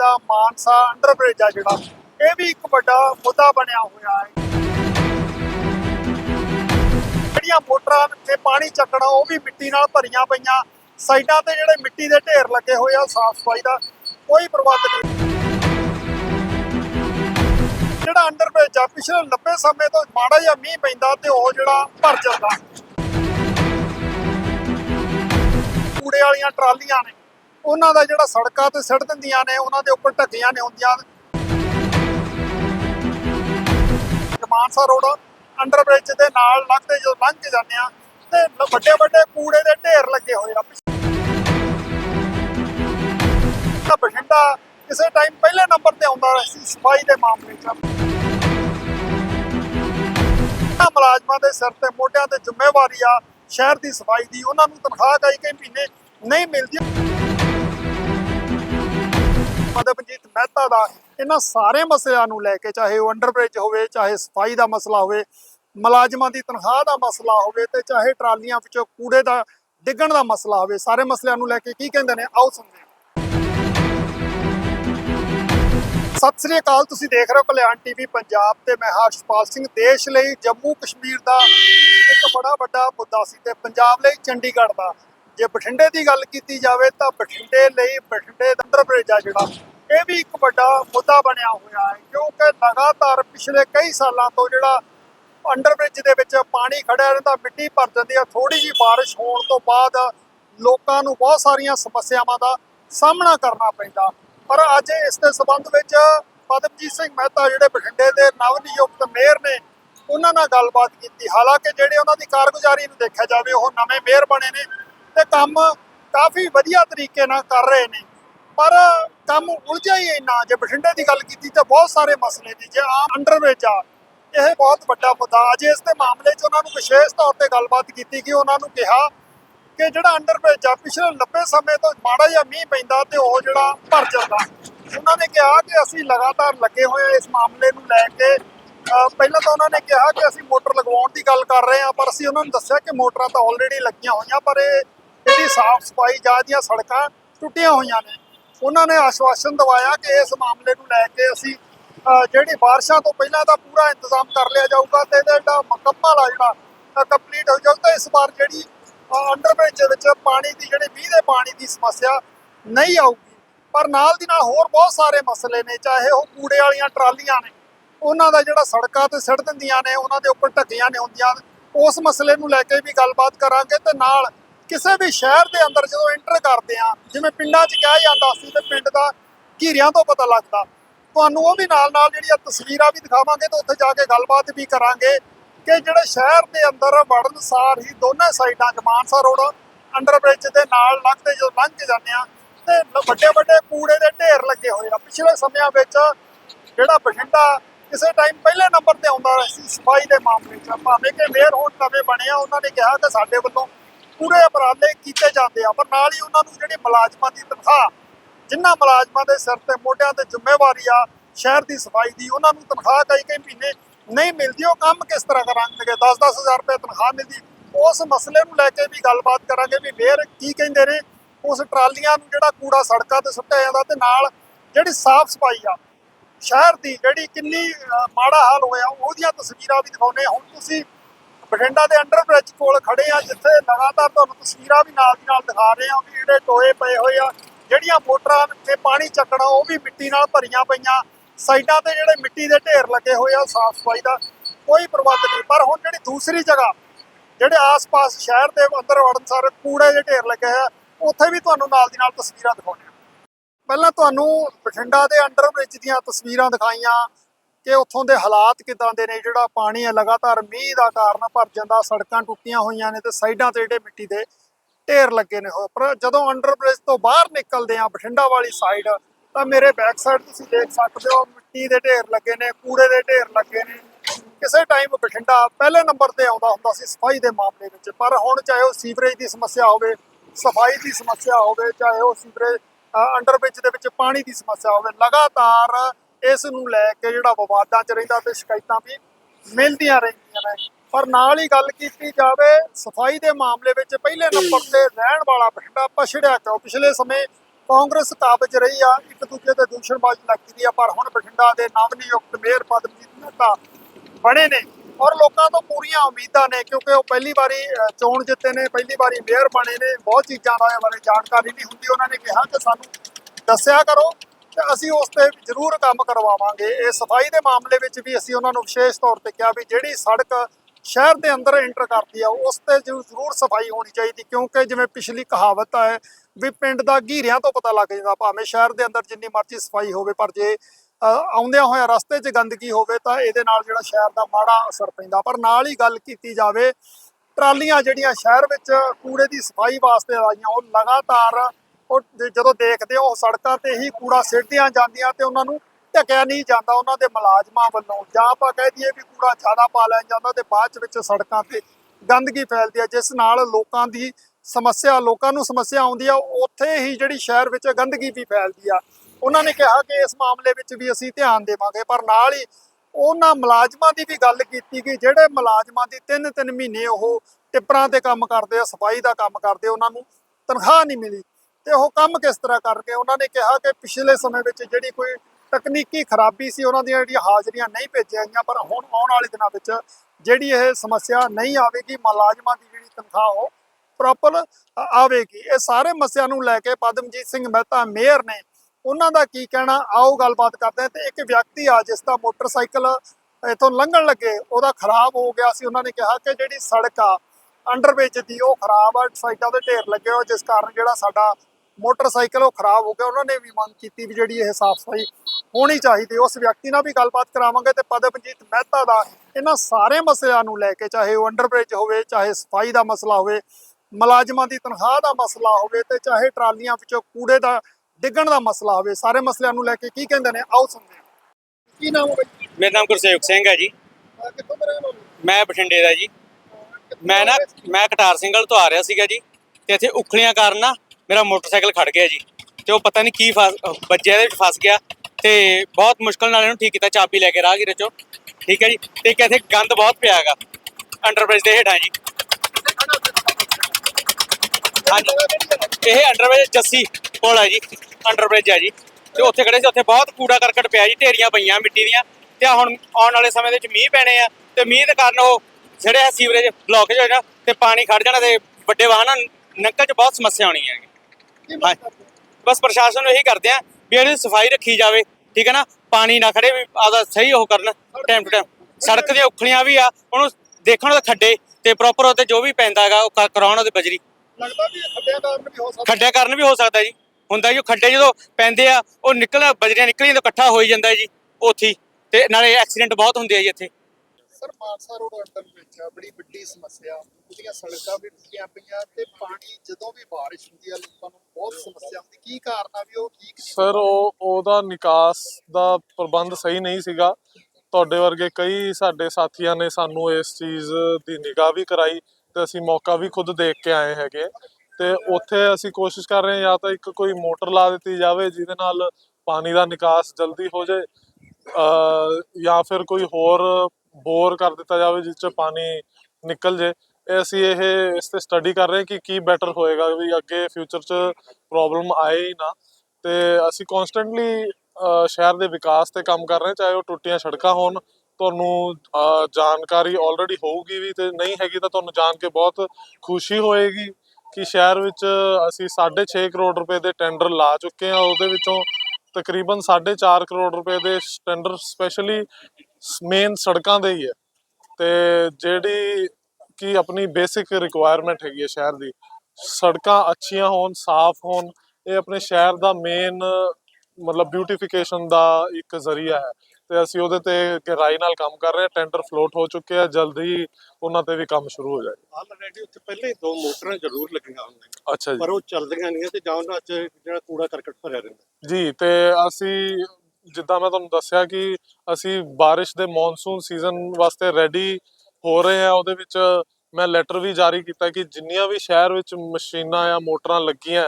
ਦਾ Mansa underbridge ਆ ਜਿਹੜਾ। ਇਹ ਵੀ ਇੱਕ ਵੱਡਾ ਮੁੱਦਾ ਬਣਿਆ ਹੋਇਆ ਹੈ। ਜਿਹੜੀਆਂ ਮੋਟਰਾਂ ਤੇ ਪਾਣੀ ਚੱਕਣਾ, ਉਹ ਵੀ ਮਿੱਟੀ ਨਾਲ ਭਰੀਆਂ ਪਈਆਂ। ਸਾਈਡਾਂ ਤੇ ਜਿਹੜੇ ਮਿੱਟੀ ਦੇ ਢੇਰ ਲੱਗੇ ਹੋਏ ਆ, ਸਾਫ਼ ਸਫ਼ਾਈ ਦਾ ਕੋਈ ਪ੍ਰਬੰਧ ਨਹੀਂ। ਜਿਹੜਾ ਅੰਡਰਬ੍ਰਿਜ ਆ, ਪਿਛਲੇ ਲੰਬੇ ਸਮੇਂ ਤੋਂ ਮਾੜਾ ਜਿਹਾ ਮੀਂਹ ਪੈਂਦਾ ਤੇ ਉਹ ਜਿਹੜਾ ਭਰ ਜਾਂਦਾ। ਕੂੜੇ ਵਾਲੀਆਂ ਟਰਾਲੀਆਂ ਨੇ ਉਹਨਾਂ ਦਾ ਜਿਹੜਾ ਸੜਕਾਂ ਤੇ ਸਿੱਟ ਦਿੰਦੀਆਂ ਨੇ, ਉਹਨਾਂ ਦੇ ਉੱਪਰ ਢੱਕੀਆਂ ਨੇ ਹੁੰਦੀਆਂ। ਮਾਨਸਾ ਰੋਡ ਅੰਡਰਬ੍ਰਿਜ ਦੇ ਨਾਲ ਲੰਘਦੇ ਜਦੋਂ ਲੰਘ ਕੇ ਜਾਂਦੇ ਆ, ਤੇ ਵੱਡੇ ਵੱਡੇ ਕੂੜੇ ਦੇ ਢੇਰ ਲੱਗੇ ਹੋਏ ਆ। ਬਠਿੰਡਾ ਕਿਸੇ ਟਾਈਮ ਪਹਿਲੇ ਨੰਬਰ ਤੇ ਆਉਂਦਾ ਸੀ, ਸਫ਼ਾਈ ਦੇ ਮਾਮਲੇ 'ਚ। ਮੁਲਾਜ਼ਮਾਂ ਦੇ ਸਿਰ ਤੇ ਮੋਢਿਆਂ ਤੇ ਜ਼ਿੰਮੇਵਾਰੀ ਆ, ਸ਼ਹਿਰ ਦੀ ਸਫ਼ਾਈ ਦੀ, ਉਹਨਾਂ ਨੂੰ ਤਨਖਾਹ ਕਈ ਕਈ ਮਹੀਨੇ ਨਹੀਂ ਮਿਲਦੀ। ਮਦਬਜੀਤ ਮਹਿਤਾ ਦਾ ਇਹਨਾਂ ਸਾਰੇ ਮਸਲਿਆਂ ਨੂੰ ਲੈ ਕੇ, ਚਾਹੇ ਉਹ ਅੰਡਰਬ੍ਰਿਜ ਹੋਵੇ, ਚਾਹੇ ਸਫ਼ਾਈ ਦਾ ਮਸਲਾ ਹੋਵੇ, ਮੁਲਾਜ਼ਮਾਂ ਦੀ ਤਨਖਾਹ ਦਾ ਮਸਲਾ ਹੋਵੇ ਤੇ ਚਾਹੇ ਟਰਾਲੀਆਂ ਵਿੱਚੋਂ ਕੂੜੇ ਦਾ ਡਿੱਗਣ ਦਾ ਮਸਲਾ ਹੋਵੇ, ਸਾਰੇ ਮਸਲਿਆਂ ਨੂੰ ਲੈ ਕੇ ਕੀ ਕਹਿੰਦੇ ਨੇ? ਆਓ ਸੁਣਦੇ ਸਤਿ ਸ੍ਰੀ ਅਕਾਲ, ਤੁਸੀਂ ਦੇਖ ਰਹੇ ਹੋ ਕਲਿਆਣ ਟੀਵੀ ਪੰਜਾਬ ਤੇ ਮੈਂ ਹਰਸ਼ਪਾਲ ਸਿੰਘ। ਦੇਸ਼ ਲਈ ਜੰਮੂ ਕਸ਼ਮੀਰ ਦਾ ਇੱਕ ਬੜਾ ਵੱਡਾ ਮੁੱਦਾ ਸੀ ਤੇ ਪੰਜਾਬ ਲਈ ਚੰਡੀਗੜ੍ਹ ਦਾ। ਜੇ ਬਠਿੰਡੇ ਦੀ ਗੱਲ ਕੀਤੀ ਜਾਵੇ ਤਾਂ ਬਠਿੰਡੇ ਲਈ ਬਠਿੰਡੇ ਦਾ ਅੰਡਰਬ੍ਰਿਜ ਆ ਜਿਹੜਾ। ਇਹ ਵੀ ਇੱਕ ਵੱਡਾ ਮੁੱਦਾ ਬਣਿਆ ਹੋਇਆ ਹੈ, ਕਿਉਂਕਿ ਲਗਾਤਾਰ ਪਿਛਲੇ ਕਈ ਸਾਲਾਂ ਤੋਂ ਜਿਹੜਾ ਅੰਡਰਬ੍ਰਿਜ ਦੇ ਵਿੱਚ ਪਾਣੀ ਖੜਿਆ ਰਹਿੰਦਾ, ਮਿੱਟੀ ਭਰ ਜਾਂਦੀ ਹੈ ਥੋੜੀ ਜਿਹੀ ਬਾਰਿਸ਼ ਹੋਣ ਤੋਂ ਬਾਅਦ ਲੋਕਾਂ ਨੂੰ ਬਹੁਤ ਸਾਰੀਆਂ ਸਮੱਸਿਆਵਾਂ ਦਾ ਸਾਹਮਣਾ ਕਰਨਾ ਪੈਂਦਾ। ਪਰ ਅੱਜ ਇਸ ਦੇ ਸਬੰਧ ਵਿੱਚ ਪਦਮਜੀਤ ਸਿੰਘ ਮਹਿਤਾ ਜਿਹੜੇ ਬਠਿੰਡੇ ਦੇ ਨਵ ਨਿਯੁਕਤ ਮੇਅਰ ਨੇ, ਉਹਨਾਂ ਨਾਲ ਗੱਲਬਾਤ ਕੀਤੀ। ਹਾਲਾਂਕਿ ਜਿਹੜੇ ਉਹਨਾਂ ਦੀ ਕਾਰਗੁਜ਼ਾਰੀ ਨੂੰ ਦੇਖਿਆ ਜਾਵੇ, ਉਹ ਨਵੇਂ ਮੇਅਰ ਬਣੇ ਨੇ ਤੇ ਕੰਮ ਕਾਫੀ ਵਧੀਆ ਤਰੀਕੇ ਨਾਲ ਕਰ ਰਹੇ ਨੇ। ਪਰ ਕੰਮ ਉਲਝਿਆ ਹੀ ਇੰਨਾ। ਜੇ ਬਠਿੰਡੇ ਦੀ ਗੱਲ ਕੀਤੀ ਤਾਂ ਬਹੁਤ ਸਾਰੇ ਮਸਲੇ ਨੇ ਜੇ ਆਮ ਅੰਡਰਬ੍ਰਿਜ ਆ, ਇਹ ਬਹੁਤ ਵੱਡਾ ਮੁੱਦਾ। ਅੱਜ ਇਸ ਦੇ ਮਾਮਲੇ 'ਚ ਉਹਨਾਂ ਨੂੰ ਵਿਸ਼ੇਸ਼ ਤੌਰ ਤੇ ਗੱਲਬਾਤ ਕੀਤੀ ਕਿ ਉਹਨਾਂ ਨੂੰ ਕਿਹਾ ਕਿ ਜਿਹੜਾ ਅੰਡਰਬ੍ਰਿਜ ਆ, ਪਿਛਲੇ ਲੰਬੇ ਸਮੇਂ ਤੋਂ ਮਾੜਾ ਜਿਹਾ ਮੀਂਹ ਪੈਂਦਾ ਤੇ ਉਹ ਜਿਹੜਾ ਭਰ ਜਾਂਦਾ। ਉਹਨਾਂ ਨੇ ਕਿਹਾ ਕਿ ਅਸੀਂ ਲਗਾਤਾਰ ਲੱਗੇ ਹੋਏ ਹਾਂ ਇਸ ਮਾਮਲੇ ਨੂੰ ਲੈ ਕੇ। ਪਹਿਲਾਂ ਤਾਂ ਉਹਨਾਂ ਨੇ ਕਿਹਾ ਕਿ ਅਸੀਂ ਮੋਟਰ ਲਗਵਾਉਣ ਦੀ ਗੱਲ ਕਰ ਰਹੇ ਹਾਂ, ਪਰ ਅਸੀਂ ਉਹਨਾਂ ਨੂੰ ਦੱਸਿਆ ਕਿ ਮੋਟਰਾਂ ਤਾਂ ਆਲਰੇਡੀ ਲੱਗੀਆਂ ਹੋਈਆਂ, ਪਰ ਇਹ ਇਹਦੀ ਸਾਫ਼ ਸਫ਼ਾਈ ਜਾਂ ਦੀਆਂ ਸੜਕਾਂ ਟੁੱਟੀਆਂ ਹੋਈਆਂ ਨੇ। ਉਹਨਾਂ ਨੇ ਆਸ਼ਵਾਸਨ ਦਵਾਇਆ ਕਿ ਇਸ ਮਾਮਲੇ ਨੂੰ ਲੈ ਕੇ ਅਸੀਂ ਜਿਹੜੀ ਬਾਰਿਸ਼ਾਂ ਤੋਂ ਪਹਿਲਾਂ ਦਾ ਪੂਰਾ ਇੰਤਜ਼ਾਮ ਕਰ ਲਿਆ ਜਾਊਗਾ ਤੇ ਇਹਦਾ ਜਿਹੜਾ ਮੁਕੰਮਲ ਆ ਜਿਹੜਾ ਕੰਪਲੀਟ ਹੋ ਜਾਊਗਾ ਤਾਂ ਇਸ ਵਾਰ ਜਿਹੜੀ ਅੰਡਰਬ੍ਰਿਜ ਵਿੱਚ ਪਾਣੀ ਦੀ ਜਿਹੜੀ ਮੀਂਹ ਦੇ ਪਾਣੀ ਦੀ ਸਮੱਸਿਆ ਨਹੀਂ ਆਊਗੀ। ਪਰ ਨਾਲ ਦੀ ਨਾਲ ਹੋਰ ਬਹੁਤ ਸਾਰੇ ਮਸਲੇ ਨੇ, ਚਾਹੇ ਉਹ ਕੂੜੇ ਵਾਲੀਆਂ ਟਰਾਲੀਆਂ ਨੇ, ਉਹਨਾਂ ਦਾ ਜਿਹੜਾ ਸੜਕਾਂ ਤੇ ਸਿੱਟ ਦਿੰਦੀਆਂ ਨੇ, ਉਹਨਾਂ ਦੇ ਉੱਪਰ ਢੱਕੀਆਂ ਨੇ ਹੁੰਦੀਆਂ, ਉਸ ਮਸਲੇ ਨੂੰ ਲੈ ਕੇ ਵੀ ਗੱਲਬਾਤ ਕਰਾਂਗੇ ਤੇ ਨਾਲ ਕਿਸੇ ਵੀ ਸ਼ਹਿਰ ਦੇ ਅੰਦਰ ਜਦੋਂ ਐਂਟਰ ਕਰਦੇ ਆ ਜਿਵੇਂ ਪਿੰਡਾਂ 'ਚ ਕਿਹਾ ਜਾਂਦਾ ਸੀ ਤੇ ਪਿੰਡ ਦਾ ਘੀਰਿਆਂ ਤੋਂ ਪਤਾ ਲੱਗਦਾ। ਤੁਹਾਨੂੰ ਉਹ ਵੀ ਨਾਲ ਨਾਲ ਜਿਹੜੀਆਂ ਤਸਵੀਰਾਂ ਵੀ ਦਿਖਾਵਾਂਗੇ ਤੇ ਉੱਥੇ ਜਾ ਕੇ ਗੱਲਬਾਤ ਵੀ ਕਰਾਂਗੇ ਕਿ ਜਿਹੜੇ ਸ਼ਹਿਰ ਦੇ ਅੰਦਰ ਵੜਨ ਸਾਰ ਹੀ ਦੋਨੇ ਸਾਈਡਾਂ 'ਚ ਮਾਨਸਾ ਰੋਡ, ਅੰਡਰਬ੍ਰਿਜ ਦੇ ਨਾਲ ਲੰਘਦੇ ਜਦੋਂ ਲੰਘ ਕੇ ਜਾਂਦੇ ਆ ਤੇ ਵੱਡੇ ਵੱਡੇ ਕੂੜੇ ਦੇ ਢੇਰ ਲੱਗੇ ਹੋਏ ਆ। ਪਿਛਲੇ ਸਮਿਆਂ ਵਿੱਚ ਜਿਹੜਾ ਬਠਿੰਡਾ ਕਿਸੇ ਟਾਈਮ ਪਹਿਲੇ ਨੰਬਰ ਤੇ ਆਉਂਦਾ ਸੀ, ਸਫ਼ਾਈ ਦੇ ਮਾਮਲੇ 'ਚ। ਭਾਵੇਂ ਕਿ ਮੇਅਰ ਹੁਣ ਨਵੇਂ ਬਣੇ ਆ, ਉਹਨਾਂ ਨੇ ਕਿਹਾ ਕਿ ਸਾਡੇ ਵੱਲੋਂ ਪੂਰੇ ਉਪਰਾਲੇ ਕੀਤੇ ਜਾਂਦੇ ਆ, ਪਰ ਨਾਲ ਹੀ ਉਹਨਾਂ ਨੂੰ ਜਿਹੜੀ ਮੁਲਾਜ਼ਮਾਂ ਦੀ ਤਨਖਾਹ ਜਿਨ੍ਹਾਂ ਮੁਲਾਜ਼ਮਾਂ ਦੇ ਸਿਰ ਤੇ ਮੋਢਿਆਂ ਤੇ ਜ਼ਿੰਮੇਵਾਰੀ ਆ, ਸ਼ਹਿਰ ਦੀ ਸਫ਼ਾਈ ਦੀ, ਉਹਨਾਂ ਨੂੰ ਤਨਖਾਹ ਕਈ ਕਈ ਮਹੀਨੇ ਨਹੀਂ ਮਿਲਦੀ, ਉਹ ਕੰਮ ਕਿਸ ਤਰ੍ਹਾਂ ਕਰਾਂਗੇ? 10-10000 ਰੁਪਏ ਤਨਖਾਹ ਮਿਲਦੀ। ਉਸ ਮਸਲੇ ਨੂੰ ਲੈ ਕੇ ਵੀ ਗੱਲਬਾਤ ਕਰਾਂਗੇ ਵੀ ਫੇਰ ਕੀ ਕਹਿੰਦੇ ਨੇ। ਉਸ ਟਰਾਲੀਆਂ ਨੂੰ ਜਿਹੜਾ ਕੂੜਾ ਸੜਕਾਂ ਤੇ ਸੁੱਟਿਆ ਜਾਂਦਾ ਤੇ ਨਾਲ ਜਿਹੜੀ ਸਾਫ਼ ਸਫ਼ਾਈ ਆ, ਸ਼ਹਿਰ ਦੀ ਜਿਹੜੀ ਕਿੰਨੀ ਮਾੜਾ ਹਾਲ ਹੋਇਆ, ਉਹਦੀਆਂ ਤਸਵੀਰਾਂ ਵੀ ਦਿਖਾਉਨੇ ਹੁਣ ਤੁਸੀਂ ਬਠਿੰਡਾ ਦੇ ਅੰਡਰ ਬ੍ਰਿਜ ਕੋਲ ਖੜੇ ਆ, ਜਿੱਥੇ ਲਗਾਤਾਰ ਤੁਹਾਨੂੰ ਤਸਵੀਰਾਂ ਵੀ ਨਾਲ ਦੀ ਨਾਲ ਦਿਖਾ ਰਹੇ ਆ ਵੀ ਜਿਹੜੇ ਟੋਏ ਪਏ ਹੋਏ ਆ, ਜਿਹੜੀਆਂ ਮੋਟਰਾਂ ਤੇ ਪਾਣੀ ਚੱਕਣਾ, ਉਹ ਵੀ ਮਿੱਟੀ ਨਾਲ ਭਰੀਆਂ ਪਈਆਂ। ਸਾਈਡਾਂ ਤੇ ਜਿਹੜੇ ਮਿੱਟੀ ਦੇ ਢੇਰ ਲੱਗੇ ਹੋਏ ਆ, ਸਾਫ਼ ਸਫ਼ਾਈ ਦਾ ਕੋਈ ਪ੍ਰਬੰਧ ਨਹੀਂ। ਪਰ ਹੁਣ ਜਿਹੜੀ ਦੂਸਰੀ ਜਗ੍ਹਾ, ਜਿਹੜੇ ਆਸ-ਪਾਸ ਸ਼ਹਿਰ ਦੇ ਅੰਦਰ ਵੜਨ ਸਾਰ ਕੂੜੇ ਦੇ ਢੇਰ ਲੱਗੇ ਆ, ਉੱਥੇ ਵੀ ਤੁਹਾਨੂੰ ਨਾਲ ਦੀ ਨਾਲ ਤਸਵੀਰਾਂ ਦਿਖਾਉਂਦੇ ਆ ਪਹਿਲਾਂ ਤੁਹਾਨੂੰ ਬਠਿੰਡਾ ਦੇ ਅੰਡਰ ਬ੍ਰਿਜ ਦੀਆਂ ਤਸਵੀਰਾਂ ਦਿਖਾਈਆਂ। ਕਿ ਉੱਥੋਂ ਦੇ ਹਾਲਾਤ ਕਿਦਾਂ ਦੇ ਨੇ, ਜਿਹੜਾ ਪਾਣੀ ਹੈ ਲਗਾਤਾਰ ਮੀਂਹ ਦਾ ਕਾਰਨ ਭਰ ਜਾਂਦਾ, ਸੜਕਾਂ ਟੁੱਟੀਆਂ ਹੋਈਆਂ ਨੇ ਤੇ ਸਾਈਡਾਂ ਤੇ ਜਿਹੜੇ ਮਿੱਟੀ ਦੇ ਢੇਰ ਲੱਗੇ ਨੇ ਹੋ ਪਰ ਜਦੋਂ ਅੰਡਰਬ੍ਰਿਜ ਤੋਂ ਬਾਹਰ ਨਿਕਲਦੇ ਆ ਬਠਿੰਡਾ ਵਾਲੀ ਸਾਈਡ ਤਾਂ ਮੇਰੇ ਬੈਕ ਸਾਈਡ ਤੁਸੀਂ ਦੇਖ ਸਕਦੇ ਹੋ, ਮਿੱਟੀ ਦੇ ਢੇਰ ਲੱਗੇ ਨੇ, ਕੂੜੇ ਦੇ ਢੇਰ ਲੱਗੇ ਨੇ। ਕਿਸੇ ਟਾਈਮ ਬਠਿੰਡਾ ਪਹਿਲੇ ਨੰਬਰ ਤੇ ਆਉਂਦਾ ਹੁੰਦਾ ਸੀ ਸਫ਼ਾਈ ਦੇ ਮਾਮਲੇ ਵਿੱਚ, ਪਰ ਹੁਣ ਚਾਹੇ ਉਹ ਸੀਵਰੇਜ ਦੀ ਸਮੱਸਿਆ ਹੋਵੇ, ਸਫ਼ਾਈ ਦੀ ਸਮੱਸਿਆ ਹੋਵੇ, ਚਾਹੇ ਉਹ ਸੀਵਰੇਜ ਅੰਡਰਬ੍ਰਿਜ ਦੇ ਵਿੱਚ ਪਾਣੀ ਦੀ ਸਮੱਸਿਆ ਹੋਵੇ, ਲਗਾਤਾਰ ਇਸ ਨੂੰ ਲੈ ਕੇ ਜਿਹੜਾ ਵਿਵਾਦਾਂ 'ਚ ਰਹਿੰਦਾ ਤੇ ਸ਼ਿਕਾਇਤਾਂ ਵੀ ਮਿਲਦੀਆਂ ਰਹਿੰਦੀਆਂ ਨੇ। ਪਰ ਨਾਲ ਹੀ ਗੱਲ ਕੀਤੀ ਜਾਵੇ, ਸਫ਼ਾਈ ਦੇ ਮਾਮਲੇ ਵਿੱਚ ਪਹਿਲੇ ਨੰਬਰ ਤੇ ਰਹਿਣ ਵਾਲਾ ਬਠਿੰਡਾ ਪਛੜਿਆ ਕਿਉਂ? ਪਿਛਲੇ ਸਮੇਂ ਕਾਂਗਰਸ ਕਾਬਜ ਰਹੀ ਆ, ਇੱਕ ਦੂਜੇ ਦੇ ਦੂਸ਼ਣਬਾਜ਼ੀ ਲੱਗਦੀ ਆ, ਪਰ ਹੁਣ ਬਠਿੰਡਾ ਦੇ ਨਵ ਨਿਯੁਕਤ ਮੇਅਰ ਪਦਮਜੀਤ ਮਹਿਤਾ ਬਣੇ ਨੇ। ਔਰ ਲੋਕਾਂ ਤੋਂ ਪੂਰੀਆਂ ਉਮੀਦਾਂ ਨੇ, ਕਿਉਂਕਿ ਉਹ ਪਹਿਲੀ ਵਾਰੀ ਚੋਣ ਜਿੱਤੇ ਨੇ, ਪਹਿਲੀ ਵਾਰੀ ਮੇਅਰ ਬਣੇ ਨੇ। ਬਹੁਤ ਚੀਜ਼ਾਂ ਬਾਰੇ ਜਾਣਕਾਰੀ ਨਹੀਂ ਹੁੰਦੀ। ਉਹਨਾਂ ਨੇ ਕਿਹਾ ਕਿ ਸਾਨੂੰ ਦੱਸਿਆ ਕਰੋ। ਤੇ ਅਸੀਂ ਉਸ ਤੇ ਜ਼ਰੂਰ ਕੰਮ ਕਰਵਾਵਾਂਗੇ। ਇਹ ਸਫ਼ਾਈ ਦੇ ਮਾਮਲੇ ਵਿੱਚ ਵੀ ਅਸੀਂ ਉਹਨਾਂ ਨੂੰ ਵਿਸ਼ੇਸ਼ ਤੌਰ ਤੇ ਕਿਹਾ ਵੀ ਜਿਹੜੀ ਸੜਕ ਸ਼ਹਿਰ ਦੇ ਅੰਦਰ ਐਂਟਰ ਕਰਦੀ ਆ, ਉਸ ਤੇ ਜ਼ਰੂ- ਜ਼ਰੂਰ ਸਫ਼ਾਈ ਹੋਣੀ ਚਾਹੀਦੀ, ਕਿਉਂਕਿ ਜਿਵੇਂ ਪਿਛਲੀ ਕਹਾਵਤ ਹੈ ਵੀ ਪਿੰਡ ਦਾ ਘੀਰਿਆਂ ਤੋਂ ਪਤਾ ਲੱਗ ਜਾਂਦਾ, ਭਾਵੇਂ ਸ਼ਹਿਰ ਦੇ ਅੰਦਰ ਜਿੰਨੀ ਮਰਜ਼ੀ ਸਫ਼ਾਈ ਹੋਵੇ, ਪਰ ਜੇ ਆਉਂਦਿਆਂ ਹੋਇਆ ਰਸਤੇ 'ਚ ਗੰਦਗੀ ਹੋਵੇ ਤਾਂ ਇਹਦੇ ਨਾਲ ਜਿਹੜਾ ਸ਼ਹਿਰ ਦਾ ਮਾੜਾ ਅਸਰ ਪੈਂਦਾ। ਪਰ ਨਾਲ ਹੀ ਗੱਲ ਕੀਤੀ ਜਾਵੇ, ਟਰਾਲੀਆਂ ਜਿਹੜੀਆਂ ਸ਼ਹਿਰ ਵਿੱਚ ਕੂੜੇ ਦੀ ਸਫ਼ਾਈ ਵਾਸਤੇ ਆਈਆਂ, ਉਹ ਲਗਾਤਾਰ ਉਹ ਜ- ਜਦੋਂ ਦੇਖਦੇ ਹੋ, ਉਹ ਸੜਕਾਂ ਤੇ ਹੀ ਕੂੜਾ ਸਿੱਟਦੀਆਂ ਜਾਂਦੀਆਂ ਤੇ ਉਹਨਾਂ ਨੂੰ ਢਕਿਆ ਨਹੀਂ ਜਾਂਦਾ, ਉਹਨਾਂ ਦੇ ਮੁਲਾਜ਼ਮਾਂ ਵੱਲੋਂ। ਜਾਂ ਆਪਾਂ ਕਹਿ ਦਈਏ ਵੀ ਕੂੜਾ ਜ਼ਿਆਦਾ ਪਾ ਲਿਆ ਜਾਂਦਾ ਤੇ ਬਾਅਦ ਚ ਵਿੱਚ ਸੜਕਾਂ ਤੇ ਗੰਦਗੀ ਫੈਲਦੀ ਹੈ, ਜਿਸ ਨਾਲ ਲੋਕਾਂ ਦੀ ਸਮੱਸਿਆ, ਲੋਕਾਂ ਨੂੰ ਸਮੱਸਿਆ ਆਉਂਦੀ ਆ, ਉੱਥੇ ਹੀ ਜਿਹੜੀ ਸ਼ਹਿਰ ਵਿੱਚ ਗੰਦਗੀ ਵੀ ਫੈਲਦੀ ਆ। ਉਹਨਾਂ ਨੇ ਕਿਹਾ ਕਿ ਇਸ ਮਾਮਲੇ ਵਿੱਚ ਵੀ ਅਸੀਂ ਧਿਆਨ ਦੇਵਾਂਗੇ, ਪਰ ਨਾਲ ਹੀ ਉਹਨਾਂ ਮੁਲਾਜ਼ਮਾਂ ਦੀ ਵੀ ਗੱਲ ਕੀਤੀ ਕਿ ਜਿਹੜੇ ਮੁਲਾਜ਼ਮਾਂ ਦੀ ਤਿੰਨ ਤਿੰਨ ਮਹੀਨੇ ਉਹ ਟਿੱਪਰਾਂ ਤੇ ਕੰਮ ਕਰਦੇ ਆ, ਸਫ਼ਾਈ ਦਾ ਕੰਮ ਕਰਦੇ ਉਹਨਾਂ ਨੂੰ ਤਨਖਾਹ ਨਹੀਂ ਮਿਲੀ। ਤੇ ਉਹ ਕੰਮ ਕਿਸ ਤਰ੍ਹਾਂ ਕਰਕੇ? ਉਹਨਾਂ ਨੇ ਕਿਹਾ ਕਿ ਪਿਛਲੇ ਸਮੇਂ ਵਿੱਚ ਜਿਹੜੀ ਕੋਈ ਤਕਨੀਕੀ ਖਰਾਬੀ ਸੀ, ਉਹਨਾਂ ਦੀਆਂ ਜਿਹੜੀਆਂ ਹਾਜ਼ਰੀਆਂ ਨਹੀਂ ਭੇਜੀਆਂ ਗਈਆਂ, ਪਰ ਹੁਣ ਆਉਣ ਵਾਲੇ ਦਿਨਾਂ ਵਿੱਚ ਜਿਹੜੀ ਇਹ ਸਮੱਸਿਆ ਨਹੀਂ ਆਵੇਗੀ, ਮੁਲਾਜ਼ਮਾਂ ਦੀ ਜਿਹੜੀ ਤਨਖਾਹ ਉਹ ਪ੍ਰੋਪਰ ਆਵੇਗੀ। ਇਹ ਸਾਰੇ ਮਸਲਿਆਂ ਨੂੰ ਲੈ ਕੇ ਪਦਮਜੀਤ ਸਿੰਘ ਮਹਿਤਾ, ਮੇਅਰ ਨੇ ਉਹਨਾਂ ਦਾ ਕੀ ਕਹਿਣਾ? ਆਓ ਗੱਲਬਾਤ ਕਰਦੇ ਹਾਂ ਤੇ ਇੱਕ ਵਿਅਕਤੀ ਆ, ਜਿਸ ਦਾ ਮੋਟਰਸਾਈਕਲ ਇਥੋਂ ਲੰਘਣ ਲੱਗੇ, ਉਹਦਾ ਖਰਾਬ ਹੋ ਗਿਆ ਸੀ। ਉਹਨਾਂ ਨੇ ਕਿਹਾ ਕਿ ਜਿਹੜੀ ਸੜਕ ਆ ਅੰਡਰਬ੍ਰਿਜ ਦੀ ਉਹ ਖਰਾਬ ਆ, ਸਾਈਡਾਂ ਤੇ ਢੇਰ ਲੱਗੇ ਹੋ ਜਿਸ ਕਾਰਨ ਜਿਹੜਾ ਸਾਡਾ ਮੋਟਰਸਾਈਕਲ ਉਹ ਖਰਾਬ ਹੋ ਗਿਆ ਉਹਨਾਂ ਨੇ ਵੀ ਮੰਗ ਕੀਤੀ ਵੀ ਜਿਹੜੀ ਇਹ ਸਾਫ਼ ਸਫ਼ਾਈ ਹੋਣੀ ਚਾਹੀਦੀ ਉਸ ਵਿਅਕਤੀ ਨਾਲ ਵੀ ਗੱਲਬਾਤ ਕਰਾਵਾਂਗੇ ਤੇ ਪਦਮਜੀਤ ਮਹਿਤਾ ਦਾ ਇਹਨਾਂ ਸਾਰੇ ਮਸਲਿਆਂ ਨੂੰ ਲੈ ਕੇ ਚਾਹੇ ਉਹ ਅੰਡਰਬ੍ਰਿਜ ਹੋਵੇ ਚਾਹੇ ਸਫ਼ਾਈ ਦਾ ਮਸਲਾ ਹੋਵੇ ਮੁਲਾਜ਼ਮਾਂ ਦੀ ਤਨਖਾਹ ਦਾ ਮਸਲਾ ਹੋਵੇ ਤੇ ਚਾਹੇ ਟਰਾਲੀਆਂ ਵਿੱਚੋਂ ਕੂੜੇ ਦਾ ਡਿੱਗਣ ਦਾ ਮਸਲਾ ਹੋਵੇ ਸਾਰੇ ਮਸਲਿਆਂ ਨੂੰ ਲੈ ਕੇ ਕੀ ਕਹਿੰਦੇ ਨੇ? ਆਓ ਸੁਣਦੇ ਹਾਂ। ਕੀ ਨਾਮ ਹੈ ਮੇਰਾ ਨਾਮ ਗੁਰਸੇਵਕ ਸਿੰਘ ਹੈ ਜੀ। ਅਹ ਕਿੱਥੋਂ ਦੇ ਰਹਿਣ ਵਾਲੇ? ਮੈਂ ਬਠਿੰਡੇ ਦਾ ਜੀ। ਮੈਂ ਨਾ? ਮੈਂ ਕਟਾਰ ਸਿੰਘਲ ਤੋਂ ਆ ਰਿਹਾ ਸੀਗਾ ਜੀ ਤੇ ਇੱਥੇ ਉਖਲੀਆਂ ਕਾਰਨ ਨਾ ਮੇਰਾ ਮੋਟਰਸਾਈਕਲ ਖੜ ਗਿਆ ਜੀ। ਤੇ ਉਹ ਪਤਾ ਨਹੀਂ ਕੀ ਫਸ, ਅਹ ਵੱਜਿਆ ਇਹਦੇ ਵਿੱਚ ਫਸ ਗਿਆ। ਤੇ ਬਹੁਤ ਮੁਸ਼ਕਲ ਨਾਲ ਇਹਨੂੰ ਠੀਕ ਕੀਤਾ, ਚਾਬੀ ਲੈ ਕੇ ਰਾਹਗੀਰ ਚੋਂ। ਠੀਕ ਹੈ ਜੀ। ਤੇ ਇੱਕ ਇੱਥੇ ਗੰਦ ਬਹੁਤ ਪਿਆ ਹੈਗਾ। ਅੰਡਰਬ੍ਰਿਜ ਦੇ ਹੇਠਾਂ ਜੀ। ਹਾਂਜੀ। ਇਹ ਅੰਡਰਬ੍ਰਿਜ ਜੱਸੀ ਕੋਲ ਹੈ ਜੀ। ਅੰਡਰਬ੍ਰਿਜ ਹੈ ਜੀ। ਤੇ ਉੱਥੇ ਖੜੇ ਸੀ। ਉੱਥੇ ਬਹੁਤ ਕੂੜਾ ਕਰਕਟ ਪਿਆ ਜੀ। ਢੇਰੀਆਂ ਪਈਆਂ ਮਿੱਟੀ ਦੀਆਂ। ਤੇ ਹੁਣ ਆਉਣ ਵਾਲੇ ਸਮੇਂ ਦੇ ਵਿੱਚ ਮੀਂਹ ਪੈਣੇ ਆ। ਤੇ ਮੀਂਹ ਦੇ ਕਾਰਨ ਉਹ ਜਿਹੜੇ ਆ ਸੀਵਰੇਜ ਬਲੌਕੇਜ ਹੋ ਜਾਣਾ ਤੇ ਪਾਣੀ ਖੜ ਜਾਣਾ ਤੇ ਵੱਡੇ ਵਾਹਨਾਂ ਨੰਕਲ 'ਚ ਬਹੁਤ ਸਮੱਸਿਆ ਆਉਣੀ ਹੈ ਹੋ? ਬਸ ਪ੍ਰਸ਼ਾਸਨ ਨੂੰ ਇਹੀ ਕਰਦੇ ਆ ਵੀ ਇਹਦੀ ਸਫ਼ਾਈ ਰੱਖੀ ਜਾਵੇ ਠੀਕ ਹੈ ਨਾ? ਪਾਣੀ ਨਾ ਖੜੇ ਵੀ ਆਦਾ ਸਹੀ ਉਹ ਕਰਨ ਟਾਈਮ ਟੂ ਟਾਈਮ ਸੜਕ ਦੀਆਂ ਉਖਲੀਆਂ ਵੀ ਆ ਉਹਨੂੰ ਦੇਖਣ ਉਹਦੇ ਖੱਡੇ ਤੇ ਪ੍ਰੋਪਰ ਉਹਤੇ ਜੋ ਵੀ ਪੈਂਦਾ ਹੈਗਾ ਉਹ ਕਰਾਉਣ ਉਹਦੇ ਬਜਰੀ। ਲੱਗਦਾ ਵੀ ਖੱਡਿਆਂ ਕਾਰਨ ਵੀ ਹੋ ਸਕਦਾ। ਖੱਡਿਆਂ ਕਾਰਨ ਵੀ ਹੋ ਸਕਦਾ ਜੀ। ਹੁੰਦਾ ਜੀ ਉਹ ਖੱਡੇ ਜਦੋਂ ਪੈਂਦੇ ਆ ਉਹ ਨਿਕਲ ਬਜਰੀਆਂ ਨਿਕਲੀਆਂ ਤਾਂ ਇਕੱਠਾ ਹੋਈ ਜਾਂਦਾ ਜੀ ਉੱਥੇ ਤੇ ਨਾਲੇ ਐਕਸੀਡੈਂਟ ਬਹੁਤ ਹੁੰਦੇ ਆ ਜੀ ਇੱਥੇ। ਸਰ ਮਾਨਸਾ ਰੋਡ ਅੰਡਰ ਵਿੱਚ ਬੜੀ ਵੱਡੀ ਸਮੱਸਿਆ। ਉਹਦੀਆਂ ਸੜਕਾਂ ਵੀ ਟੁੱਟੀਆਂ ਪਈਆਂ ਤੇ ਪਾਣੀ ਜਦੋਂ ਵੀ ਬਾਰਿਸ਼ ਹੁੰਦੀ ਆ, ਲੋਕਾਂ ਨੂੰ ਬਹੁਤ ਸਮੱਸਿਆ ਹੁੰਦੀ। ਕੀ ਕਾਰਨ ਆ ਵੀ ਉਹ ਠੀਕ ਨਹੀਂ ਸਰ, ਉਹ, ਉਹਦਾ ਨਿਕਾਸ ਦਾ ਪ੍ਰਬੰਧ ਸਹੀ ਨਹੀਂ ਸੀਗਾ। ਤੁਹਾਡੇ ਵਰਗੇ ਕਈ ਸਾਡੇ ਸਾਥੀਆਂ ਨੇ ਸਾਨੂੰ ਇਸ ਚੀਜ਼ ਦੀ ਨਿਗਾਹ ਵੀ ਕਰਾਈ ਤੇ ਅਸੀਂ ਮੌਕਾ ਵੀ ਖੁਦ ਦੇਖ ਕੇ ਆਏ ਹੈਗੇ। ਤੇ ਉੱਥੇ ਅਸੀਂ ਕੋਸ਼ਿਸ਼ ਕਰ ਰਹੇ ਹਾਂ ਜਾਂ ਤਾਂ ਇੱਕ ਕੋਈ ਮੋਟਰ ਲਾ ਦਿੱਤੀ ਜਾਵੇ ਜਿਹਦੇ ਨਾਲ ਪਾਣੀ ਦਾ ਨਿਕਾਸ ਜਲਦੀ ਹੋ ਜਾਏ ਜਾਂ ਫਿਰ ਕੋਈ ਹੋਰ ਬੋਰ ਕਰ ਦਿੱਤਾ ਜਾਵੇ, ਜਿਸ ਚ ਪਾਣੀ ਨਿਕਲ ਜੇ। ਇਹ ਅਸੀਂ ਇਹ ਇਸ ਤੇ ਸਟੱਡੀ ਕਰ ਰਹੇ ਹਾਂ ਕਿ ਕੀ ਬੈਟਰ ਹੋਏਗਾ ਵੀ ਅੱਗੇ ਫਿਊਚਰ ਚ ਪ੍ਰੋਬਲਮ ਆਏ ਹੀ ਨਾ। ਤੇ ਅਸੀਂ ਕਨਸਟੈਂਟਲੀ ਸ਼ਹਿਰ ਦੇ ਵਿਕਾਸ ਤੇ ਕੰਮ ਕਰ ਰਹੇ ਚਾਹੇ ਉਹ ਟੁੱਟੀਆਂ ਸੜਕਾਂ ਹੋਣ, ਤੁਹਾਨੂੰ ਜਾਣਕਾਰੀ ਆਲਰੇਡੀ ਹੋਊਗੀ ਵੀ ਤੇ ਨਹੀਂ ਹੈਗੀ ਤਾਂ ਤੁਹਾਨੂੰ ਜਾਣ ਕੇ ਬਹੁਤ ਖੁਸ਼ੀ ਹੋਏਗੀ ਕਿ ਸ਼ਹਿਰ ਵਿੱਚ ਅਸੀਂ 6.5 ਕਰੋੜ ਰੁਪਏ ਦੇ ਟੈਂਡਰ ਲਾ ਚੁੱਕੇ ਹਾਂ। ਉਹਦੇ ਵਿੱਚੋਂ ਤਕਰੀਬਨ 4.5 ਕਰੋੜ ਰੁਪਏ ਦੇ ਟੈਂਡਰ ਸਪੈਸ਼ਲੀ ਮੇਨ ਸੜਕਾਂ ਦੇ ਹੀ ਹੈ। ਤੇ ਜਿਹੜੀ ਕਿ ਆਪਣੀ ਬੇਸਿਕ ਰਿਕੁਆਇਰਮੈਂਟ ਹੈਗੀ ਹੈ ਸ਼ਹਿਰ ਦੀ ਸੜਕਾਂ ਅੱਛੀਆਂ ਹੋਣ ਸਾਫ਼ ਹੋਣ ਇਹ ਆਪਣੇ ਸ਼ਹਿਰ ਦਾ ਮੇਨ ਮਤਲਬ ਬਿਊਟੀਫਿਕੇਸ਼ਨ ਦਾ ਇੱਕ ਜ਼ਰੀਆ ਹੈ। ਤੇ ਅਸੀਂ ਉਹਦੇ ਤੇ ਗਹਿਰਾਈ ਨਾਲ ਕੰਮ ਕਰ ਰਹੇ ਹਾਂ ਟੈਂਡਰ ਫਲੋਟ ਹੋ ਚੁੱਕੇ ਆ ਜਲਦੀ ਉਹਨਾਂ ਤੇ ਵੀ ਕੰਮ ਸ਼ੁਰੂ ਹੋ ਜਾਏਗਾ। ਆਲਰੇਡੀ ਉੱਥੇ ਪਹਿਲੇ ਦੋ ਮੋਟਰਾਂ ਜ਼ਰੂਰ ਲੱਗੀਆਂ ਹੁੰਦੀਆਂ ਅੱਛਾ ਜੀ। ਪਰ ਉਹ ਚੱਲਦੀਆਂ ਨਹੀਂ ਤੇ ਜਾਂ ਉਹਨਾਂ 'ਚ ਜਿਹੜਾ ਕੂੜਾ ਕਰਕਟ ਭਰਿਆ ਰਹਿੰਦਾ। ਜੀ ਤੇ ਅਸੀਂ ਜਿੱਦਾਂ ਮੈਂ ਤੁਹਾਨੂੰ ਦੱਸਿਆ ਕਿ ਅਸੀਂ ਬਾਰਿਸ਼ ਦੇ ਮੌਨਸੂਨ ਸੀਜ਼ਨ ਵਾਸਤੇ ਰੈਡੀ ਹੋ ਰਹੇ ਹਾਂ, ਉਹਦੇ ਵਿੱਚ ਮੈਂ ਲੈਟਰ ਵੀ ਜਾਰੀ ਕੀਤਾ ਕਿ ਜਿੰਨੀਆਂ ਵੀ ਸ਼ਹਿਰ ਵਿੱਚ ਮਸ਼ੀਨਾਂ ਜਾਂ ਮੋਟਰਾਂ ਲੱਗੀਆਂ,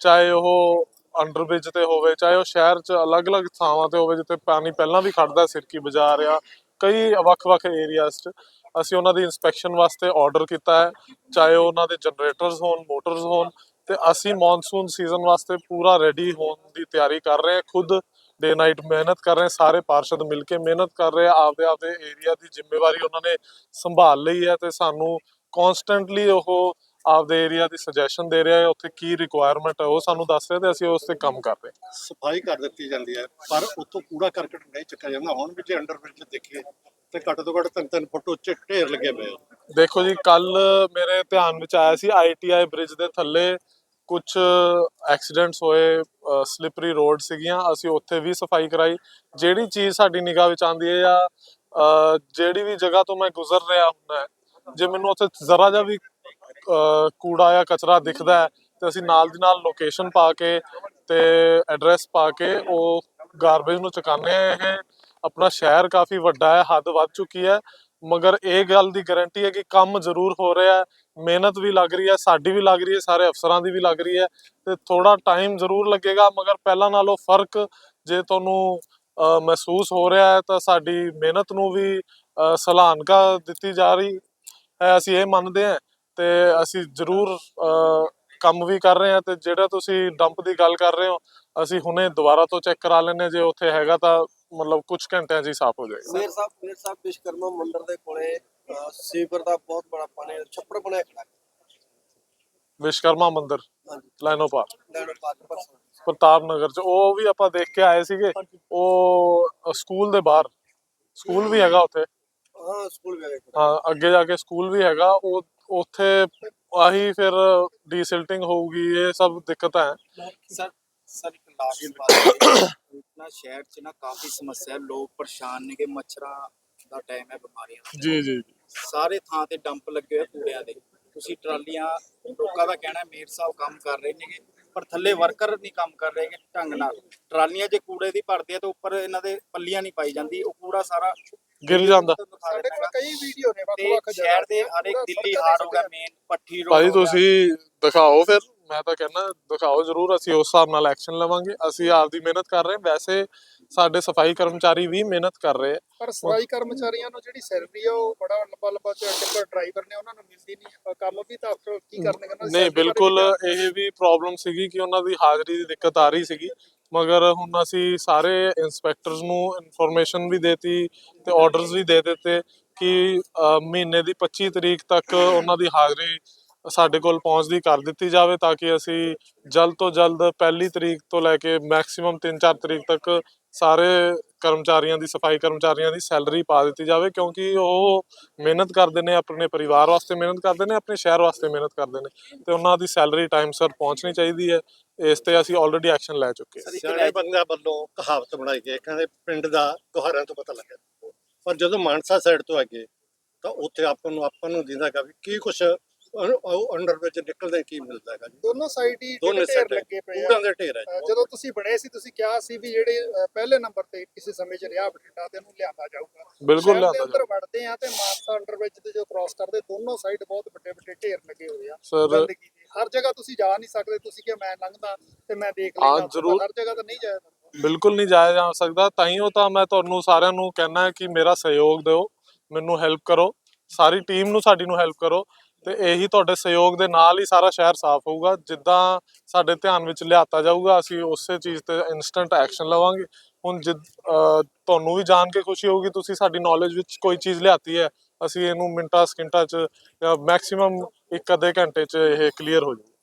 ਚਾਹੇ ਉਹ ਅੰਡਰਬ੍ਰਿਜ ਤੇ ਹੋਵੇ, ਚਾਹੇ ਉਹ ਸ਼ਹਿਰ 'ਚ ਅਲੱਗ-ਅਲੱਗ ਥਾਵਾਂ ਤੇ ਹੋਵੇ, ਜਿੱਥੇ ਪਾਣੀ ਪਹਿਲਾਂ ਵੀ ਖੜਦਾ ਸਿਰਕੀ ਬਾਜ਼ਾਰ ਆ, ਕਈ ਵੱਖ-ਵੱਖ ਏਰੀਆਜ਼ 'ਚ, ਅਸੀਂ ਉਹਨਾਂ ਦੀ ਇਨਸਪੈਕਸ਼ਨ ਵਾਸਤੇ ਆਰਡਰ ਕੀਤਾ ਹੈ, ਚਾਹੇ ਉਹਨਾਂ ਦੇ ਜਨਰੇਟਰਸ ਹੋਣ ਮੋਟਰਸ ਹੋਣ, ਤੇ ਅਸੀਂ ਮੌਨਸੂਨ ਸੀਜ਼ਨ ਵਾਸਤੇ ਪੂਰਾ ਰੈਡੀ ਹੋਣ ਦੀ ਤਿਆਰੀ ਕਰ ਰਹੇ ਹਾਂ, ਖੁਦ ਡੇ ਨਾਈਟ ਮਿਹਨਤ ਕਰ ਰਹੇ ਸਾਰੇ ਪਾਰਸ਼ਦ ਮਿਲ ਕੇ ਮਿਹਨਤ ਕਰ ਰਹੇ ਆ ਆਪਦੇ ਆਪਦੇ ਏਰੀਆ ਦੀ ਜ਼ਿੰਮੇਵਾਰੀ ਉਹਨਾਂ ਨੇ ਸੰਭਾਲ ਲਈ ਹੈ ਤੇ ਸਾਨੂੰ ਕਨਸਟੈਂਟਲੀ ਉਹ ਆਪਦੇ ਏਰੀਆ ਦੀ ਸੁਜੈਸ਼ਨ ਦੇ ਰਿਹਾ ਹੈ ਉੱਥੇ ਕੀ ਰਿਕੁਆਇਰਮੈਂਟ ਹੈ ਉਹ ਸਾਨੂੰ ਦੱਸ ਰਹੇ ਤੇ ਅਸੀਂ ਉਸ ਤੇ ਕੰਮ ਕਰ ਰਹੇ ਸਫ਼ਾਈ ਕਰ ਦਿੱਤੀ ਜਾਂਦੀ ਹੈ ਪਰ ਉੱਥੋਂ ਕੂੜਾ ਕਰਕਟ ਨਹੀਂ ਚੱਕਿਆ ਜਾਂਦਾ ਹੁਣ ਵੀ ਜੇ ਅੰਡਰਬ੍ਰਿਜ ਦੇਖੀਏ ਤੇ ਘੱਟ ਤੋਂ ਘੱਟ ਤਿੰਨ ਤਿੰਨ ਫੁੱਟ ਉੱਚੇ ਢੇਰ ਲੱਗੇ ਪਏ ਦੇਖੋ ਜੀ ਕੱਲ ਮੇਰੇ ਧਿਆਨ ਵਿੱਚ ਆਇਆ ਸੀ ਆਈਟੀਆਈ ਬ੍ਰਿਜ ਦੇ ਥੱਲੇ ਕੁਝ ਐਕਸੀਡੈਂਟਸ ਹੋਏ ਸਲਿਪਰੀ ਰੋਡ ਸੀਗੀਆਂ, ਅਸੀਂ ਉੱਥੇ ਵੀ ਸਫ਼ਾਈ ਕਰਾਈ। ਜਿਹੜੀ ਚੀਜ਼ ਸਾਡੀ ਨਿਗਾਹ ਵਿੱਚ ਆਉਂਦੀ ਹੈ ਜਾਂ ਜਿਹੜੀ ਵੀ ਜਗ੍ਹਾ ਤੋਂ ਮੈਂ ਗੁਜ਼ਰ ਰਿਹਾ ਹੁੰਦਾ ਜੇ ਮੈਨੂੰ ਉੱਥੇ ਜ਼ਰਾ ਜਿਹਾ ਵੀ ਕੂੜਾ ਜਾਂ ਕਚਰਾ ਦਿਖਦਾ ਹੈ, ਤੇ ਅਸੀਂ ਨਾਲ ਦੀ ਨਾਲ ਲੋਕੇਸ਼ਨ ਪਾ ਕੇ ਤੇ ਐਡਰੈਸ ਪਾ ਕੇ ਉਹ ਗਾਰਬੇਜ ਨੂੰ ਚੁਕਾਉਂਦੇ ਆ ਇਹ ਆਪਣਾ ਸ਼ਹਿਰ ਕਾਫੀ ਵੱਡਾ ਹੈ, ਹੱਦ ਵੱਧ ਚੁੱਕੀ ਹੈ। ਮਗਰ ਇਹ ਗੱਲ ਦੀ ਗਾਰੰਟੀ ਹੈ ਕਿ ਕੰਮ ਜ਼ਰੂਰ ਹੋ ਰਿਹਾ ਹੈ ਮਿਹਨਤ ਵੀ ਲੱਗ ਰਹੀ ਹੈ ਸਾਡੀ ਵੀ ਲੱਗ ਰਹੀ ਹੈ ਸਾਰੇ ਅਫਸਰਾਂ ਦੀ ਵੀ ਲੱਗ ਰਹੀ ਹੈ ਤੇ ਥੋੜਾ ਟਾਈਮ ਜ਼ਰੂਰ ਲੱਗੇਗਾ ਮਗਰ ਪਹਿਲਾਂ ਨਾਲੋਂ ਫ਼ਰਕ ਜੇ ਤੁਹਾਨੂੰ ਮਹਿਸੂਸ ਹੋ ਰਿਹਾ ਹੈ ਤਾਂ ਸਾਡੀ ਮਿਹਨਤ ਨੂੰ ਵੀ ਅਹ, ਸਲਾਹਨਕਾ ਦਿੱਤੀ ਜਾ ਰਹੀ ਹੈ ਅਸੀਂ ਇਹ ਮੰਨਦੇ ਹਾਂ ਤੇ ਅਸੀਂ ਜ਼ਰੂਰ ਕੰਮ ਵੀ ਕਰ ਰਹੇ ਹਾਂ ਤੇ ਜਿਹੜਾ ਤੁਸੀਂ ਡੰਪ ਦੀ ਗੱਲ ਕਰ ਰਹੇ ਹੋ ਅਸੀਂ ਹੁਣੇ ਦੁਬਾਰਾ ਤੋਂ ਚੈੱਕ ਕਰਾ ਲੈਂਦੇ ਹਾਂ ਜੇ ਉੱਥੇ ਹੈਗਾ ਤਾਂ ਮਤਲਬ ਕੁਝ ਘੰਟਿਆਂ 'ਚ ਹੀ ਸਾਫ਼ ਹੋ ਜਾਏਗਾ। ਮੇਰ ਸਾਹਿਬ ਮੇਰ ਸਾਹਿਬ ਵਿਸ਼ਕਰਮਾ ਮੰਦਿਰ ਦੇ ਕੋਲੇ ਸੀਵਰ ਦਾ ਬਹੁਤ ਬੜਾ ਪਾਣੀ ਛੱਪੜ ਬਣਿਆ ਖੜਾ। ਵਿਸ਼ਕਰਮਾ ਮੰਦਿਰ ਹਾਂਜੀ। ਲਾਈਨੋ ਪਾਰ ਲੈਣੋ ਪਰਸੋਂ ਪ੍ਰਤਾਪ ਨਗਰ 'ਚ ਉਹ ਵੀ ਆਪਾਂ ਦੇਖ ਕੇ ਆਏ ਸੀਗੇ। ਉਹ ਅ, ਸਕੂਲ ਦੇ ਬਾਹਰ ਸਕੂਲ ਵੀ ਹੈਗਾ ਉੱਥੇ। ਹਾਂ ਸਕੂਲ ਵੀ ਹੈਗਾ ਹਾਂ ਅੱਗੇ ਜਾ ਕੇ ਸਕੂਲ ਵੀ ਹੈਗਾ। ਉਹ ਉੱਥੇ ਆਹੀ ਫਿਰ ਡੀਸਿਲਟਿੰਗ ਹੋਊਗੀ ਇਹ ਸਭ ਦਿੱਕਤਾਂ ਹੈ। ਸਰ ਸਰ ਇੱਕ ਲਾਸਟ ਬਾਤ ਇਤਨਾ ਸ਼ਹਿਰ ਚ ਨਾ ਕਾਫੀ ਸਮੱਸਿਆ ਹੈ, ਲੋਕ ਪਰੇਸ਼ਾਨ ਨੇ ਕਿ ਮੱਛਰਾਂ ਦਾ ਟਾਈਮ ਹੈ ਬਿਮਾਰੀਆਂ ਦਾ ਜੀ ਜੀ ਸਾਰੇ ਥਾਂ ਤੇ ਡੰਪ ਲੱਗੇ ਹੋਏ ਕੂੜਿਆਂ ਦੇ। ਤੁਸੀਂ ਟਰਾਲੀਆਂ ਲੋਕਾਂ ਦਾ ਕਹਿਣਾ ਮੇਰ ਸਾਹਿਬ ਕੰਮ ਕਰ ਰਹੇ ਨੇਗੇ ਪਰ ਥੱਲੇ ਵਰਕਰ ਨਹੀਂ ਕੰਮ ਕਰ ਰਹੇ ਗੇ ਢੰਗ ਨਾਲ। ਟਰਾਲੀਆਂ ਜੇ ਕੂੜੇ ਦੀ ਭਰਦੇ ਆ ਤਾਂ ਉੱਪਰ ਇਹਨਾਂ ਦੇ ਪੱਲੀਆਂ ਨਹੀਂ ਪਾਈ ਜਾਂਦੀ। ਉਹ ਕੂੜਾ ਸਾਰਾ ਗਿਰ ਜਾਂਦਾ। ਸਾਡੇ ਕੋਲ ਕਈ ਵੀਡੀਓ ਨੇ ਵੱਖ ਵੱਖ ਸ਼ਹਿਰ ਦੇ ਹਰ ਇੱਕ ਦਿੱਲੀ ਹਾਰ ਹੋ ਗਿਆ ਮੇਨ ਪੱਠੀ ਰੋਡ ਭਾਈ। ਤੁਸੀਂ ਦਿਖਾਓ ਫਿਰ। ਮੈਂ ਤਾਂ ਕਹਿੰਦਾ ਦਿਖਾਓ ਜ਼ਰੂਰ ਅਸੀਂ ਉਸ ਹਿਸਾਬ ਨਾਲ ਐਕਸ਼ਨ ਲਵਾਂਗੇ। ਅਸੀਂ ਆਪਦੀ ਮਿਹਨਤ ਕਰ ਰਹੇ ਹਾਂ। ਵੈਸੇ ਸਾਡੇ ਸਫ਼ਾਈ ਕਰਮਚਾਰੀ ਵੀ ਮਿਹਨਤ ਕਰ ਰਹੇ ਪਰ ਸਫ਼ਾਈ ਕਰਮਚਾਰੀਆਂ ਨੂੰ ਜਿਹੜੀ ਸੈਲਰੀ ਆ ਉਹ ਬੜਾ ਲੰਬਾ ਲੰਬਾ ਟਿੱਪਰ ਡਰਾਈਵਰ ਨੇ ਉਹਨਾਂ ਨੂੰ ਮਿਲਦੀ ਨਹੀਂ। ਕੰਮ ਵੀ ਤਾਂ ਅਫਸਰ ਕੀ ਕਰਨਗੇ ਉਹਨਾਂ ਦੀ ਨਹੀਂ ਬਿਲਕੁਲ ਇਹ ਵੀ ਪ੍ਰੋਬਲਮ ਸੀਗੀ ਕਿ ਉਹਨਾਂ ਦੀ ਹਾਜ਼ਰੀ ਦੀ ਦਿੱਕਤ ਆ ਰਹੀ ਸੀਗੀ। ਮਗਰ ਹੁਣ ਅਸੀਂ ਸਾਰੇ ਇਨਸਪੈਕਟਰਸ ਨੂੰ ਇਨਫੋਰਮੇਸ਼ਨ ਵੀ ਦੇਤੀ ਤੇ ਆਰਡਰਸ ਵੀ ਦੇ ਦਿੱਤੇ ਕਿ ਮਹੀਨੇ ਦੀ 25 ਤਰੀਕ ਤੱਕ ਉਹਨਾਂ ਦੀ ਹਾਜ਼ਰੀ ਸਾਡੇ ਕੋਲ ਪਹੁੰਚਦੀ ਕਰ ਦਿੱਤੀ ਜਾਵੇ ਤਾਂ ਕਿ ਅਸੀਂ ਜਲਦ ਤੋਂ ਜਲਦ ਪਹਿਲੀ ਤਰੀਕ ਤੋਂ ਲੈ ਕੇ ਮੈਕਸਿਮਮ 3-4 ਤਰੀਕ ਤੱਕ ਸਾਰੇ ਕਰਮਚਾਰੀਆਂ ਦੀ, ਸਫ਼ਾਈ ਕਰਮਚਾਰੀਆਂ ਦੀ ਸੈਲਰੀ ਪਾ ਦਿੱਤੀ ਜਾਵੇ, ਕਿਉਂਕਿ ਉਹ ਮਿਹਨਤ ਕਰਦੇ ਨੇ, ਆਪਣੇ ਪਰਿਵਾਰ ਵਾਸਤੇ ਮਿਹਨਤ ਕਰਦੇ ਨੇ, ਆਪਣੇ ਸ਼ਹਿਰ ਵਾਸਤੇ ਮਿਹਨਤ ਕਰਦੇ ਨੇ। ਤੇ ਉਹਨਾਂ ਦੀ ਸੈਲਰੀ ਟਾਈਮ ਸਿਰ ਪਹੁੰਚਣੀ ਚਾਹੀਦੀ ਹੈ। ਇਸ ਤੇ ਅਸੀਂ ਆਲਰੇਡੀ ਐਕਸ਼ਨ ਲੈ ਚੁੱਕੇ ਹਾਂ। ਸਿਆਣੇ ਬੰਦਿਆਂ ਵੱਲੋਂ ਕਹਾਵਤ ਬਣਾਈ ਗਈ ਕਹਿੰਦੇ ਪਿੰਡ ਦਾ ਗੁਹਾਰਾਂ ਤੋਂ ਪਤਾ ਲੱਗਿਆ। ਪਰ ਜਦੋਂ ਮਾਨਸਾ ਸਾਈਡ ਤੋਂ ਅੱਗੇ ਤਾਂ ਉੱਥੇ ਆਪਾਂ ਨੂੰ ਆਪਾਂ ਨੂੰ ਦਿੰਦਾਗਾ ਵੀ ਕੀ ਕੁਛ ਅੰਡਰ ਵਿੱਚ ਨਿਕਲਦੇ ਕੀ ਮਿਲਦਾ ਹੈਗਾ ਜੀ? ਦੋਨੋਂ ਸਾਈਡ ਹੀ ਦੋਨੇ ਢੇਰ ਲੱਗੇ ਪਏ ਆ। ਦੇ ਢੇਰ ਹੈ ਜਦੋਂ ਤੁਸੀਂ ਬਣੇ ਸੀ ਤੁਸੀਂ ਕਿਹਾ ਸੀ ਵੀ ਜਿਹੜੇ ਪਹਿਲੇ ਨੰਬਰ ਤੇ ਕਿਸੇ ਸਮੇਂ 'ਚ ਰਿਹਾ ਬਠਿੰਡਾ ਤੇ ਇਹਨੂੰ ਲਿਆਂਦਾ ਜਾਊਗਾ। ਬਿਲਕੁਲ ਲਿਆਂਦਾ ਅੰਦਰ ਵੜਦੇ ਆ ਤੇ ਮਾਨਸਾ ਅੰਡਰ ਵਿੱਚ ਤੇ ਜੋ ਕ੍ਰਾਸ ਕਰਦੇ ਦੋਨੋਂ ਸਾਈਡ ਬਹੁਤ ਵੱਡੇ ਵੱਡੇ ਢੇਰ ਲੱਗੇ ਹੋਏ ਆ। ਸਰ। ਹਰ ਜਗ੍ਹਾ ਤੁਸੀਂ ਜਾ ਨਹੀਂ ਸਕਦੇ ਤੁਸੀਂ ਕਿ ਮੈਂ ਲੰਘਦਾ ਤੇ ਮੈਂ ਦੇਖ ਲੈਂਦਾ। ਹਰ ਜਗ੍ਹਾ ਤਾਂ ਨਹੀਂ ਜਾਇਆ ਜਾਂਦਾ। ਬਿਲਕੁਲ ਨਹੀਂ ਜਾਇਆ ਜਾ ਸਕਦਾ। ਤਾਂ ਹੀ ਉਹ ਤਾਂ ਮੈਂ ਤੁਹਾਨੂੰ ਸਾਰਿਆਂ ਨੂੰ ਕਹਿਣਾ ਹੈ ਕਿ ਮੇਰਾ ਸਹਿਯੋਗ ਦਿਓ ਮੈਨੂੰ ਹੈਲਪ ਕਰੋ ਸਾਰੀ ਟੀਮ ਨੂੰ ਸਾਡੀ ਨੂੰ ਹੈਲਪ ਕਰੋ। ਤੇ ਇਹੀ ਤੁਹਾਡੇ ਸਹਿਯੋਗ ਦੇ ਨਾਲ ਹੀ ਸਾਰਾ ਸ਼ਹਿਰ ਸਾਫ਼ ਹੋਊਗਾ। ਜਿੱਦਾਂ ਸਾਡੇ ਧਿਆਨ ਵਿੱਚ ਲਿਆਤਾ ਜਾਊਗਾ, ਅਸੀਂ ਉਸੇ ਚੀਜ਼ ਤੇ ਇਨਸਟੈਂਟ ਐਕਸ਼ਨ ਲਵਾਂਗੇ। ਹੁਣ ਜਿ ਤੁਹਾਨੂੰ ਵੀ ਜਾਣ ਕੇ ਖੁਸ਼ੀ ਹੋਊਗੀ, ਤੁਸੀਂ ਸਾਡੀ ਨੌਲੇਜ ਵਿੱਚ ਕੋਈ ਚੀਜ਼ ਲਿਆਤੀ ਹੈ, ਅਸੀਂ ਇਹਨੂੰ ਮਿੰਟਾਂ ਸਕਿੰਟਾਂ 'ਚ ਮੈਕਸਿਮਮ ਇੱਕ ਅੱਧੇ ਘੰਟੇ 'ਚ ਇਹ ਕਲੀਅਰ ਹੋ ਜਾਊ